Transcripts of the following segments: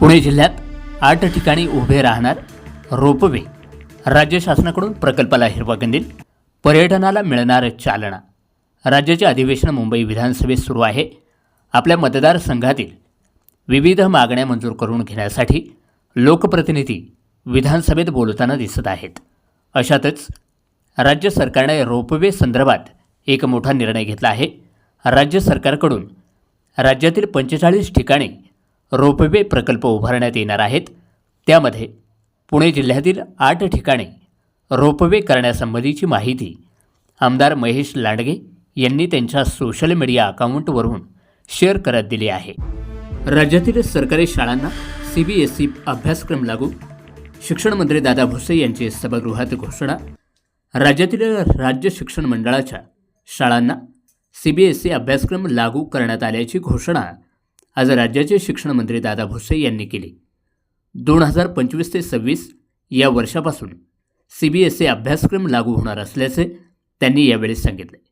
पुणे जिल्ह्यात आठ ठिकाणी उभे राहणार रोपवे. राज्य शासनाकडून प्रकल्पाला हिरवा कंदील पर्यटनाला मिळणार चालना. राज्याचे अधिवेशन मुंबई विधानसभेत सुरू आहे. आपल्या मतदारसंघातील विविध मागण्या मंजूर करून घेण्यासाठी लोकप्रतिनिधी विधानसभेत बोलताना दिसत आहेत. अशातच राज्य सरकारने रोपवे संदर्भात एक मोठा निर्णय घेतला आहे. राज्य सरकारकडून राज्यातील पंचेचाळीस ठिकाणी रोपवे प्रकल्प उभारण्यात येणार आहेत. त्यामध्ये पुणे जिल्ह्यातील आठ ठिकाणी रोपवे करण्यासंबंधीची माहिती आमदार महेश लांडगे यांनी त्यांच्या सोशल मीडिया अकाउंटवरून शेअर करत दिली आहे. राज्यातील सरकारी शाळांना सी बी एस ई अभ्यासक्रम लागू शिक्षणमंत्री दादा भुसे यांची सभागृहात घोषणा राज्यातील राज्य शिक्षण मंडळाच्या शाळांना सी बी एस ई अभ्यासक्रम लागू करण्यात आल्याची घोषणा आज राज्याचे शिक्षण मंत्री दादा भुसे यांनी केली. दोन हजार पंचवीस ते सव्वीस या वर्षापासून सी बी एस ई अभ्यासक्रम लागू होणार असल्याचे त्यांनी यावेळी सांगितले.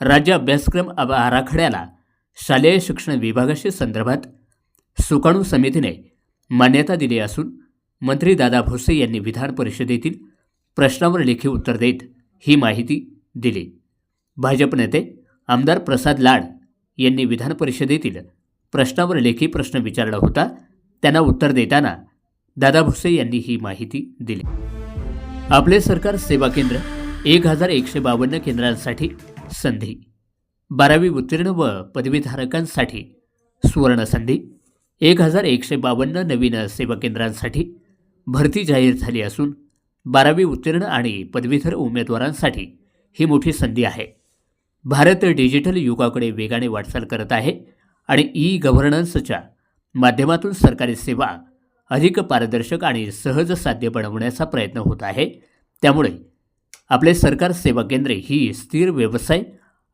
राज्य अभ्यासक्रम अब- आराखड्याला शालेय शिक्षण विभागाशी संदर्भात सुकाणू समितीने मान्यता दिली असून मंत्री दादा भुसे यांनी विधान परिषदेतील प्रश्नावर लेखी उत्तर देत ही माहिती दिली. भाजप नेते आमदार प्रसाद लाड यांनी विधान परिषदेतील प्रश्नावर लेखी प्रश्न विचारला होता. त्यांना उत्तर देताना दादा भुसे यांनी ही माहिती दिली. आपले सरकार सेवा केंद्र एक हजार एकशे बावन्न केंद्रांसाठी संधी बारावी उत्तीर्ण व पदवीधारकांसाठी सुवर्ण संधी एक हजार एकशे बावन्न नवीन सेवा केंद्रांसाठी भरती जाहीर झाली असून बारावी उत्तीर्ण आणि पदवीधर उमेदवारांसाठी ही मोठी संधी आहे. भारत डिजिटल युगाकडे वेगाने वाटचाल करत आहे. आणि ई गव्हर्नन्सच्या माध्यमातून सरकारी सेवा अधिक पारदर्शक आणि सहज साध्य बनवण्याचा प्रयत्न होत आहे. त्यामुळे आपले सरकार सेवा केंद्रे ही स्थिर व्यवसाय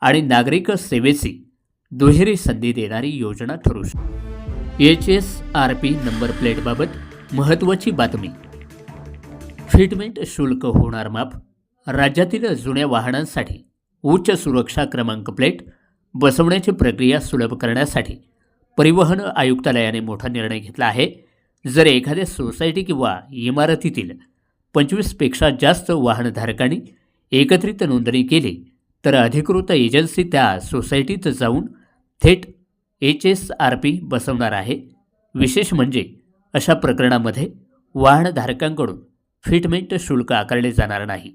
आणि नागरिक सेवेची दुहेरी संधी देणारी योजना ठरू शकते H S R P number प्लेटबाबत महत्त्वाची बातमी. फिटमेंट शुल्क होणार माफ राज्यातील जुन्या वाहनांसाठी उच्च सुरक्षा क्रमांक प्लेट बसवण्याची प्रक्रिया सुलभ करण्यासाठी परिवहन आयुक्तालयाने मोठा निर्णय घेतला आहे. जर एखाद्या सोसायटी किंवा इमारतीतील पंचवीसपेक्षा जास्त वाहनधारकांनी एकत्रित नोंदणी केली तर अधिकृत एजन्सी त्या सोसायटीत जाऊन थेट एच एस आर पी बसवणार आहे. विशेष म्हणजे अशा प्रकरणामध्ये वाहनधारकांकडून फिटमेंट शुल्क आकारले जाणार नाही.